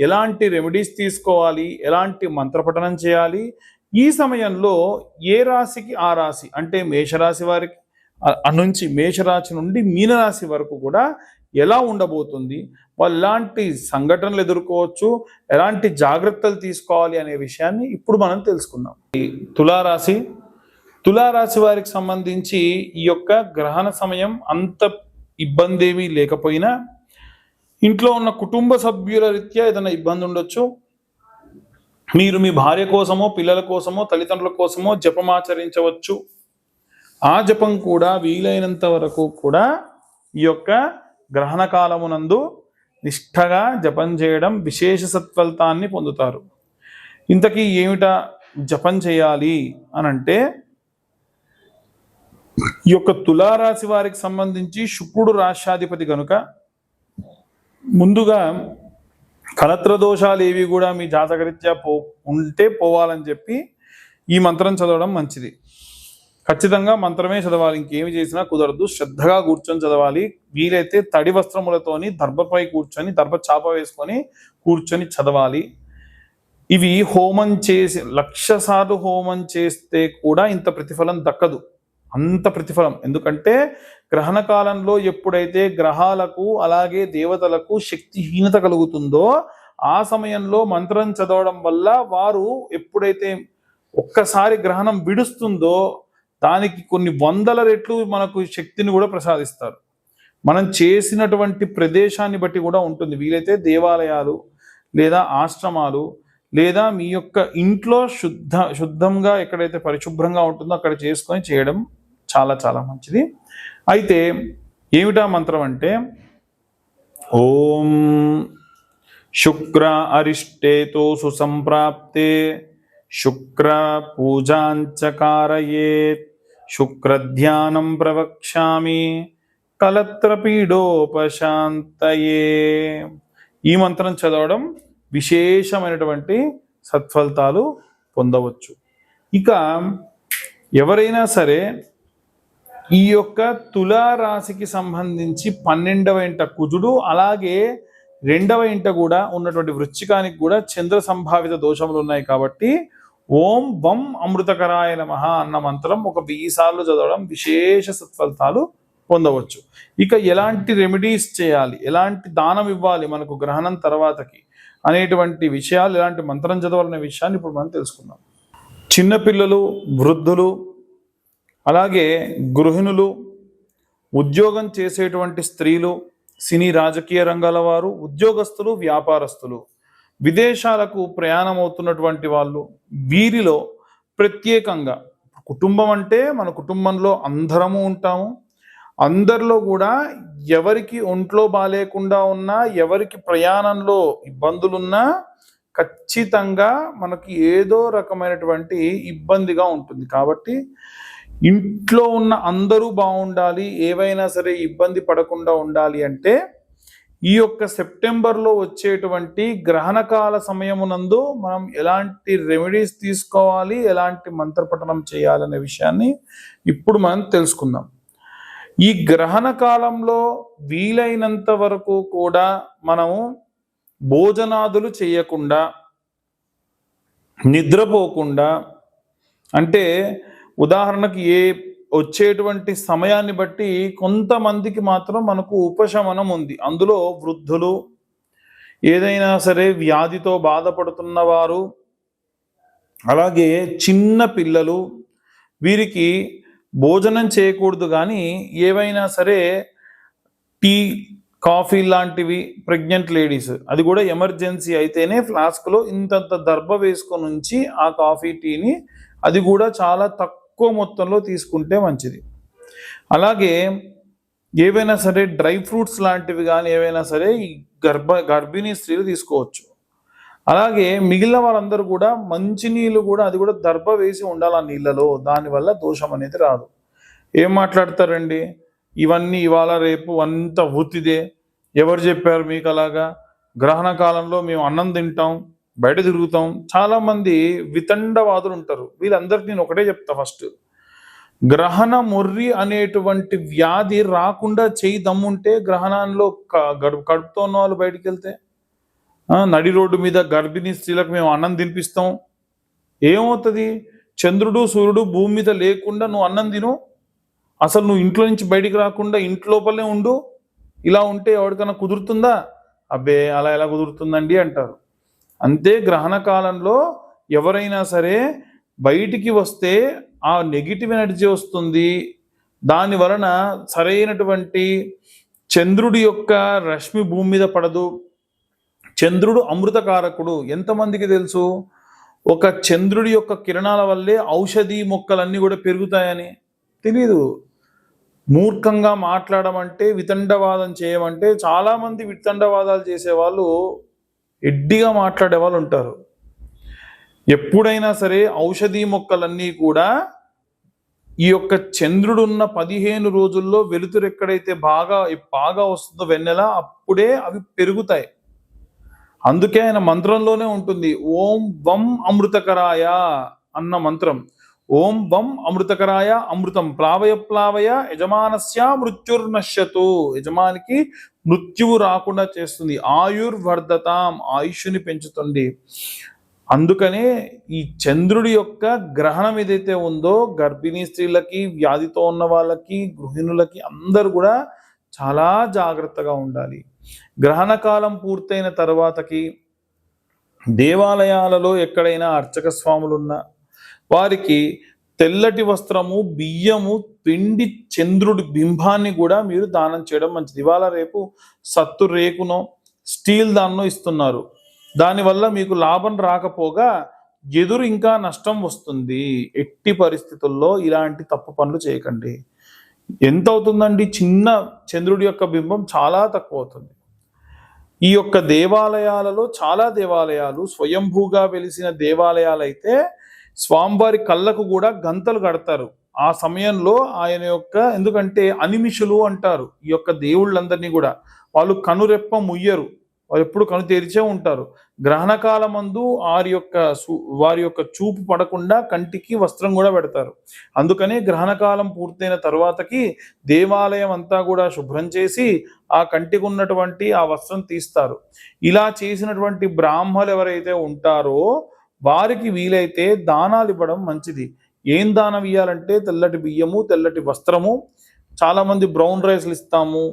ఎలాంటి రెమెడీస్ తీసుకోవాలి? ఎలాంటి మంత్రపఠనం చేయాలి? ఈ సమయంలో ఏ రాశికి ఆ రాశి? అంటే మేషరాశి వారికి నుంచి మేషరాశి నుండి మీనరాశి వరకు కూడా ఎలా ఉండబోతుంది? వాళ్ళు ఎలాంటి సంఘటనలు ఎదుర్కోవచ్చు ఎలాంటి జాగ్రత్తలు తీసుకోవాలి అనే విషయాన్ని ఇప్పుడు మనం తెలుసుకుందాం. ఈ తులారాశి తులారాశి వారికి సంబంధించి ఈ యొక్క గ్రహణ సమయం అంత ఇబ్బంది ఏమీ లేకపోయినా ఇంట్లో ఉన్న కుటుంబ సభ్యుల రీత్యా ఏదైనా ఇబ్బంది ఉండొచ్చు. మీరు మీ భార్య కోసమో పిల్లల కోసమో తల్లిదండ్రుల కోసమో జపమాచరించవచ్చు ఆ జపం కూడా వీలైనంత వరకు కూడా ఈ యొక్క గ్రహణ కాలమునందు నిష్ఠగా జపం చేయడం విశేష సత్ఫలితాన్ని పొందుతారు. ఇంతకీ ఏమిటా జపం చేయాలి అని అంటే ఈ యొక్క తులారాశి వారికి సంబంధించి శుక్రుడు రాష్ట్రాధిపతి కనుక ముందుగా కలత్ర దోషాలు ఏవి కూడా మీ జాతకరీత్యా పో ఉంటే పోవాలని చెప్పి ఈ మంత్రం చదవడం మంచిది. ఖచ్చితంగా మంత్రమే చదవాలి. ఇంకేమి చేసినా కుదరదు. శ్రద్ధగా కూర్చొని చదవాలి. వీలైతే తడి వస్త్రములతోని దర్భపై కూర్చొని దర్భ చాప వేసుకొని కూర్చొని చదవాలి. ఇవి హోమం చేసి లక్ష సార్లు హోమం చేస్తే కూడా ఇంత ప్రతిఫలం దక్కదు. అంత ప్రతిఫలం. ఎందుకంటే గ్రహణ కాలంలో ఎప్పుడైతే గ్రహాలకు అలాగే దేవతలకు శక్తిహీనత కలుగుతుందో ఆ సమయంలో మంత్రం చదవడం వల్ల వారు ఎప్పుడైతే ఒక్కసారి గ్రహణం విడుస్తుందో దానికి కొన్ని వందల రెట్లు మనకు శక్తిని కూడా ప్రసాదిస్తారు. మనం చేసినటువంటి ప్రదేశాన్ని బట్టి కూడా ఉంటుంది. వీలైతే దేవాలయాలు లేదా ఆశ్రమాలు లేదా మీ యొక్క ఇంట్లో శుద్ధ శుద్ధంగా ఎక్కడైతే పరిశుభ్రంగా ఉంటుందో అక్కడ చేసుకొని చేయడం చాలా చాలా మంచిది. అయితే ఏమిటా మంత్రం అంటే ఓం శుక్ర అరిష్టేతో సుసంప్రాప్తే శుక్ర పూజాంచకారయేత్ శుక్రధ్యానం ప్రవక్ష్యామి కలత్రపీడోపశాంతయే ఈ మంత్రం చదవడం విశేషమైనటువంటి సత్ఫలితాలు పొందవచ్చు. ఇక ఎవరైనా సరే ఈ యొక్క తులారాశికి సంబంధించి పన్నెండవ ఇంట కుజుడు అలాగే రెండవ ఇంట కూడా ఉన్నటువంటి వృశ్చికానికి కూడా చంద్ర సంభావిత దోషములు ఉన్నాయి కాబట్టి ఓం బం అమృతకరాయ నమ అన్న మంత్రం ఒక వెయ్యి సార్లు చదవడం విశేష సత్ఫలితాలు పొందవచ్చు. ఇక ఎలాంటి రెమెడీస్ చేయాలి? ఎలాంటి దానం ఇవ్వాలి మనకు గ్రహణం తర్వాతకి? అనేటువంటి విషయాలు ఎలాంటి మంత్రం చదవాలనే విషయాన్ని ఇప్పుడు మనం తెలుసుకుందాం. చిన్నపిల్లలు వృద్ధులు అలాగే గృహిణులు ఉద్యోగం చేసేటువంటి స్త్రీలు సినీ రాజకీయ రంగాల వారు ఉద్యోగస్తులు వ్యాపారస్తులు విదేశాలకు ప్రయాణం అవుతున్నటువంటి వాళ్ళు వీరిలో ప్రత్యేకంగా కుటుంబం అంటే మన కుటుంబంలో అందరము ఉంటాము. అందరిలో కూడా ఎవరికి ఒంట్లో బాగాలేకుండా ఉన్నా ఎవరికి ప్రయాణంలో ఇబ్బందులున్నా ఖచ్చితంగా మనకి ఏదో రకమైనటువంటి ఇబ్బందిగా ఉంటుంది. కాబట్టి ఇంట్లో ఉన్న అందరూ బాగుండాలి ఏవైనా సరే ఇబ్బంది పడకుండా ఉండాలి అంటే ఈ యొక్క సెప్టెంబర్లో వచ్చేటువంటి గ్రహణకాల సమయమునందు మనం ఎలాంటి రెమెడీస్ తీసుకోవాలి ఎలాంటి మంత్రపఠనం చేయాలనే విషయాన్ని ఇప్పుడు మనం తెలుసుకుందాం. ఈ గ్రహణ కాలంలో వీలైనంత వరకు కూడా మనము భోజనాదులు చేయకుండా నిద్రపోకుండా అంటే ఉదాహరణకి ఏ వచ్చేటువంటి సమయాన్ని బట్టి కొంతమందికి మాత్రం మనకు ఉపశమనం ఉంది. అందులో వృద్ధులు ఏదైనా సరే వ్యాధితో బాధపడుతున్న వారు అలాగే చిన్న పిల్లలు వీరికి భోజనం చేయకూడదు కానీ ఏవైనా సరే టీ కాఫీ లాంటివి ప్రెగ్నెంట్ లేడీస్ అది కూడా ఎమర్జెన్సీ అయితేనే ఫ్లాస్క్లో ఇంతంత దర్భ వేసుకొని ఉంచి ఆ కాఫీ టీని అది కూడా చాలా తక్కువ తక్కువ మొత్తంలో తీసుకుంటే మంచిది. అలాగే ఏవైనా సరే డ్రై ఫ్రూట్స్ లాంటివి కానీ ఏవైనా సరే ఈ గర్భ గర్భిణీ స్త్రీలు తీసుకోవచ్చు. అలాగే మిగిలిన వాళ్ళందరూ కూడా మంచినీళ్ళు కూడా అది కూడా దర్భ వేసి ఉండాలి ఆ నీళ్ళలో దానివల్ల దోషం అనేది రాదు. ఏం మాట్లాడతారండి? ఇవన్నీ ఇవాళ రేపు అంత ఊతిదే ఎవరు చెప్పారు మీకు అలాగా? గ్రహణ కాలంలో మేము అన్నం తింటాం బయట తిరుగుతాం. చాలా మంది వితండవాదులు ఉంటారు. వీళ్ళందరికీ నేను ఒకటే చెప్తా ఫస్ట్. గ్రహణ మొర్రి అనేటువంటి వ్యాధి రాకుండా చేయి దమ్ముంటే గ్రహణంలో క- గడుపు కడుపుతో ఉన్న వాళ్ళు బయటికి వెళ్తే నడి రోడ్డు మీద గర్భిణీ స్త్రీలకు మేము అన్నం తినిపిస్తాం. ఏమవుతుంది? చంద్రుడు సూర్యుడు భూమి మీద లేకుండా నువ్వు అన్నం తిను. అసలు నువ్వు ఇంట్లో నుంచి బయటికి రాకుండా ఇంట్లోపలనే ఉండు. ఇలా ఉంటే ఎవరికైనా కుదురుతుందా? అబ్బే అలా ఎలా కుదురుతుందండి అంటారు. అంతే గ్రహణ కాలంలో ఎవరైనా సరే బయటికి వస్తే ఆ నెగిటివ్ ఎనర్జీ వస్తుంది. దాని వలన సరైనటువంటి చంద్రుడి యొక్క రశ్మి భూమి మీద పడదు. చంద్రుడు అమృతకారకుడు. ఎంతమందికి తెలుసు? ఒక చంద్రుడి యొక్క కిరణాల వల్లే ఔషధి మొక్కలన్నీ కూడా పెరుగుతాయని. తెలీదు. మూర్ఖంగా మాట్లాడమంటే వితండవాదం చేయమంటే చాలామంది వితండవాదాలు చేసే వాళ్ళు ఎడ్డిగా మాట్లాడే వాళ్ళు ఉంటారు. ఎప్పుడైనా సరే ఔషధీ మొక్కలన్నీ కూడా ఈ యొక్క చంద్రుడున్న పదిహేను రోజుల్లో వెలుతురు ఎక్కడైతే బాగా బాగా వస్తుందో వెన్నెల అప్పుడే అవి పెరుగుతాయి. అందుకే ఆయన మంత్రంలోనే ఉంటుంది. ఓం వం అమృతకరాయ అన్న మంత్రం. ఓం వం అమృతకరాయ అమృతం ప్లావయ ప్లావయ యజమానస్య మృత్యుర్నశ్యతు. యజమానికి మృత్యువు రాకుండా చేస్తుంది. ఆయుర్వర్ధతాం ఆయుష్ని పెంచుతుంది. అందుకనే ఈ చంద్రుడి యొక్క గ్రహణం ఏదైతే ఉందో గర్భిణీ స్త్రీలకి వ్యాధితో ఉన్న వాళ్ళకి గృహిణులకి అందరూ కూడా చాలా జాగ్రత్తగా ఉండాలి. గ్రహణ కాలం పూర్తయిన తర్వాతకి దేవాలయాలలో ఎక్కడైనా అర్చక స్వాములు ఉన్నా వారికి తెల్లటి వస్త్రము బియ్యము పిండి చంద్రుడి బింబాన్ని కూడా మీరు దానం చేయడం మంచిది. ఇవాళ రేపు సత్తు రేకునో స్టీల్ దాన్నో ఇస్తున్నారు. దానివల్ల మీకు లాభం రాకపోగా ఎదురు ఇంకా నష్టం వస్తుంది. ఎట్టి పరిస్థితుల్లో ఇలాంటి తప్పు పనులు చేయకండి. ఎంత అవుతుందండి చిన్న చంద్రుడి యొక్క బింబం చాలా తక్కువ అవుతుంది ఈ యొక్క దేవాలయాలలో చాలా దేవాలయాలు స్వయంభూగా వెలిసిన దేవాలయాలు అయితే స్వామివారి కళ్ళకు కూడా గంతలు కడతారు. ఆ సమయంలో ఆయన యొక్క ఎందుకంటే అనిమిషులు అంటారు ఈ యొక్క దేవుళ్ళందరినీ కూడా. వాళ్ళు కనురెప్ప ముయ్యరు. వారు ఎప్పుడు కను తెరిచే ఉంటారు. గ్రహణకాలమందు వారి యొక్క వారి యొక్క చూపు పడకుండా కంటికి వస్త్రం కూడా పెడతారు. అందుకనే గ్రహణకాలం పూర్తయిన తర్వాతకి దేవాలయం అంతా కూడా శుభ్రం చేసి ఆ కంటికి ఉన్నటువంటి ఆ వస్త్రం తీస్తారు. ఇలా చేసినటువంటి బ్రాహ్మలు ఎవరైతే ఉంటారో వారికి వీలైతే దానాలు ఇవ్వడం మంచిది. ఏం దానం ఇవ్వాలంటే తెల్లటి బియ్యము తెల్లటి వస్త్రము చాలామంది బ్రౌన్ రైస్లు ఇస్తాము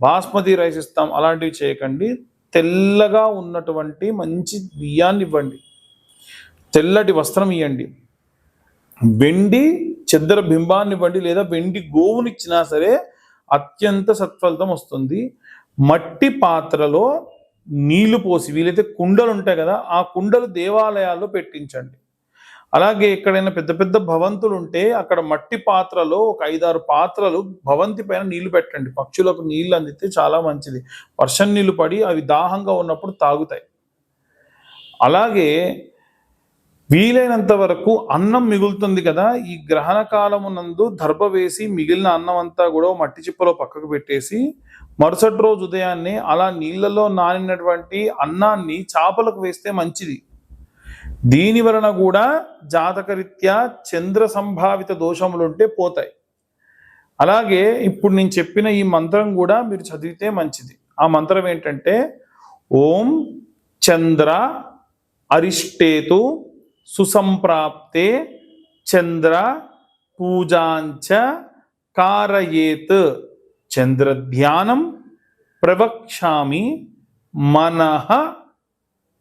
బాస్మతి రైస్ ఇస్తాం అలాంటివి చేయకండి. తెల్లగా ఉన్నటువంటి మంచి బియ్యాన్ని ఇవ్వండి. తెల్లటి వస్త్రం ఇవ్వండి వెండి చెద్దర బింబాన్ని ఇవ్వండి లేదా వెండి గోవునిచ్చినా సరే అత్యంత సత్ఫలితం వస్తుంది. మట్టి పాత్రలో నీళ్ళు పోసి వీలైతే కుండలు ఉంటాయి కదా ఆ కుండలు దేవాలయాల్లో పెట్టించండి. అలాగే ఎక్కడైనా పెద్ద పెద్ద భవంతులు ఉంటే అక్కడ మట్టి పాత్రలో ఒక ఐదారు పాత్రలు భవంతి పైన నీళ్ళు పెట్టండి. పక్షులకు నీళ్ళు అందితే చాలా మంచిది. వర్షం నీళ్ళు పడి అవి దాహంగా ఉన్నప్పుడు తాగుతాయి. అలాగే వీలైనంత వరకు అన్నం మిగులుతుంది కదా ఈ గ్రహణ కాలమునందు దర్భ వేసి మిగిలిన అన్నం అంతా కూడా మట్టి చిప్పలో పక్కకు పెట్టేసి మరుసటి రోజు ఉదయాన్నే అలా నీళ్ళలో నానినటువంటి అన్నాన్ని చేపలకు వేస్తే మంచిది. దీని వలన కూడా జాతకరీత్యా చంద్ర సంభావిత దోషములుంటే పోతాయి. అలాగే ఇప్పుడు నేను చెప్పిన ఈ మంత్రం కూడా మీరు చదివితే మంచిది. ఆ మంత్రం ఏంటంటే ఓం చంద్ర అరిష్టేతు సుసంప్రాప్తే చంద్ర పూజాంచ కారయేత్. చంద్రధ్యానం ప్రవక్ష్యామి మనః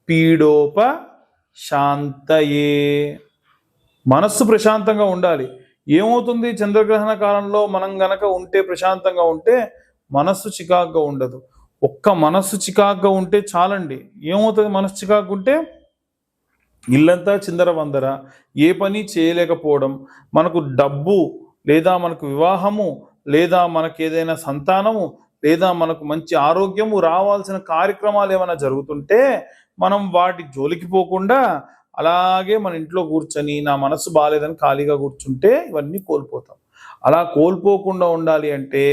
పీడోప శాంతయే మనస్సు ప్రశాంతంగా ఉండాలి. ఏమవుతుంది? చంద్రగ్రహణ కాలంలో మనం గనక ఉంటే ప్రశాంతంగా ఉంటే మనస్సు చికాగ్గా ఉండదు. ఒక్క మనస్సు చికాగ్గా ఉంటే చాలండి. ఏమవుతుంది? మనస్సు చికాకు ఉంటే ఇల్లంతా చిందర వందర ఏ పని చేయలేకపోవడం. మనకు డబ్బు లేదా మనకు వివాహము లేదా మనకు ఏదైనా సంతానము లేదా మనకు మంచి ఆరోగ్యము రావాల్సిన కార్యక్రమాలు ఏమైనా జరుగుతుంటే మనం వాటి జోలికి పోకుండా అలాగే మన ఇంట్లో కూర్చొని నా మనసు బాగాలేదని ఖాళీగా కూర్చుంటే ఇవన్నీ కోల్పోతాం. అలా కోల్పోకుండా ఉండాలి అంటే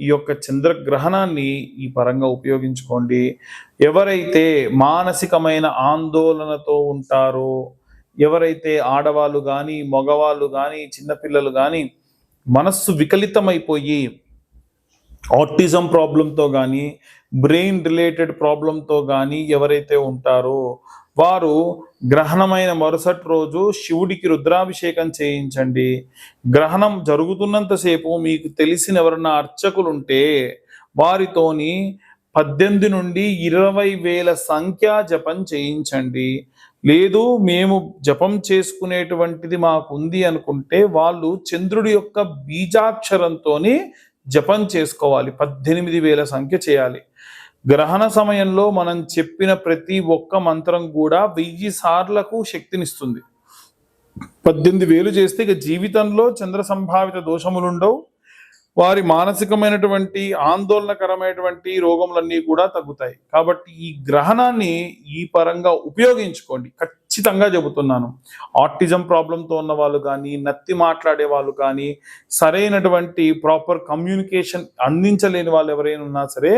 ఈ యొక్క చంద్రగ్రహణాన్ని ఈ పరంగా ఉపయోగించుకోండి. ఎవరైతే మానసికమైన ఆందోళనతో ఉంటారో ఎవరైతే ఆడవాళ్ళు కానీ మగవాళ్ళు కానీ చిన్నపిల్లలు కానీ మనస్సు వికలితమైపోయి ఆటిజం ప్రాబ్లంతో కానీ బ్రెయిన్ రిలేటెడ్ ప్రాబ్లంతో కానీ ఎవరైతే ఉంటారో వారు గ్రహణమైన మరుసటి రోజు శివుడికి రుద్రాభిషేకం చేయించండి. గ్రహణం జరుగుతున్నంతసేపు మీకు తెలిసిన ఎవరన్నా అర్చకులు ఉంటే వారితోని పద్దెనిమిది నుండి ఇరవై వేల సంఖ్యా జపం చేయించండి. లేదు మేము జపం చేసుకునేటువంటిది మాకు ఉంది అనుకుంటే వాళ్ళు చంద్రుడి యొక్క బీజాక్షరంతోని జపం చేసుకోవాలి. పద్దెనిమిది వేల సంఖ్య చేయాలి. గ్రహణ సమయంలో మనం చెప్పిన ప్రతి ఒక్క మంత్రం కూడా వెయ్యి సార్లకు శక్తినిస్తుంది. పద్దెనిమిది వేలు చేస్తే ఇక జీవితంలో చంద్ర సంభావిత దోషములుండవు. వారి మానసికమైనటువంటి ఆందోళనకరమైనటువంటి రోగములన్నీ కూడా తగ్గుతాయి. కాబట్టి ఈ గ్రహణాన్ని ఈ పరంగా ఉపయోగించుకోండి. ఖచ్చితంగా చెబుతున్నాను. ఆటిజం ప్రాబ్లంతో ఉన్న వాళ్ళు కానీ నత్తి మాట్లాడే వాళ్ళు కానీ సరైనటువంటి ప్రాపర్ కమ్యూనికేషన్ అందించలేని వాళ్ళు ఎవరైనా ఉన్నా సరే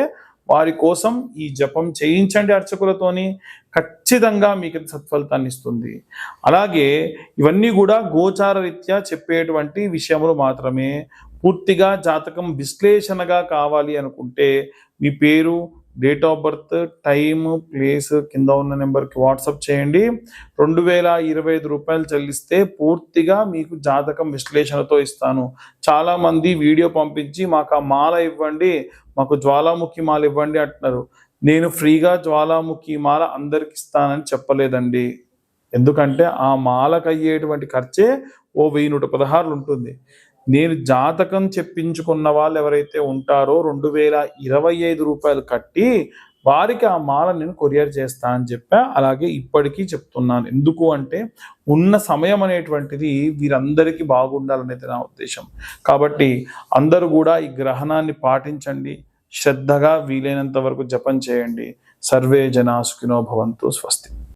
వారి కోసం ఈ జపం చేయించండి అర్చకులతోని. ఖచ్చితంగా మీకు సత్ఫలితాన్ని ఇస్తుంది. అలాగే ఇవన్నీ కూడా గోచార రీత్యా చెప్పేటువంటి విషయములు మాత్రమే. పూర్తిగా జాతకం విశ్లేషణగా కావాలి అనుకుంటే మీ పేరు date of birth time place కింద ఉన్న నెంబర్కి వాట్సాప్ చేయండి. రెండు వేల ఇరవై ఐదు రూపాయలు చెల్లిస్తే పూర్తిగా మీకు జాతకం విశ్లేషణతో ఇస్తాను. చాలామంది వీడియో పంపించి మాకు ఆ మాల ఇవ్వండి. మాకు జ్వాలాముఖి మాల ఇవ్వండి అంటున్నారు. నేను ఫ్రీగా జ్వాలాముఖి మాల అందరికి ఇస్తానని చెప్పలేదండి. ఎందుకంటే ఆ మాలకు అయ్యేటువంటి ఖర్చే ఓ వెయ్యి నూట పదహారులు ఉంటుంది. నేను జాతకం చెప్పించుకున్న వాళ్ళు ఎవరైతే ఉంటారో రెండు వేల ఇరవై ఐదు రూపాయలు కట్టి వారికి ఆ మాల నేను కొరియర్ చేస్తా అని చెప్పా. అలాగే ఇప్పటికీ చెప్తున్నాను. ఎందుకు అంటే ఉన్న సమయం అనేటువంటిది వీరందరికీ బాగుండాలనేది నా ఉద్దేశం. కాబట్టి అందరూ కూడా ఈ గ్రహణాన్ని పాటించండి. శ్రద్ధగా వీలైనంత వరకు జపం చేయండి. సర్వే జనా సుఖినో భవంతు స్వస్తి.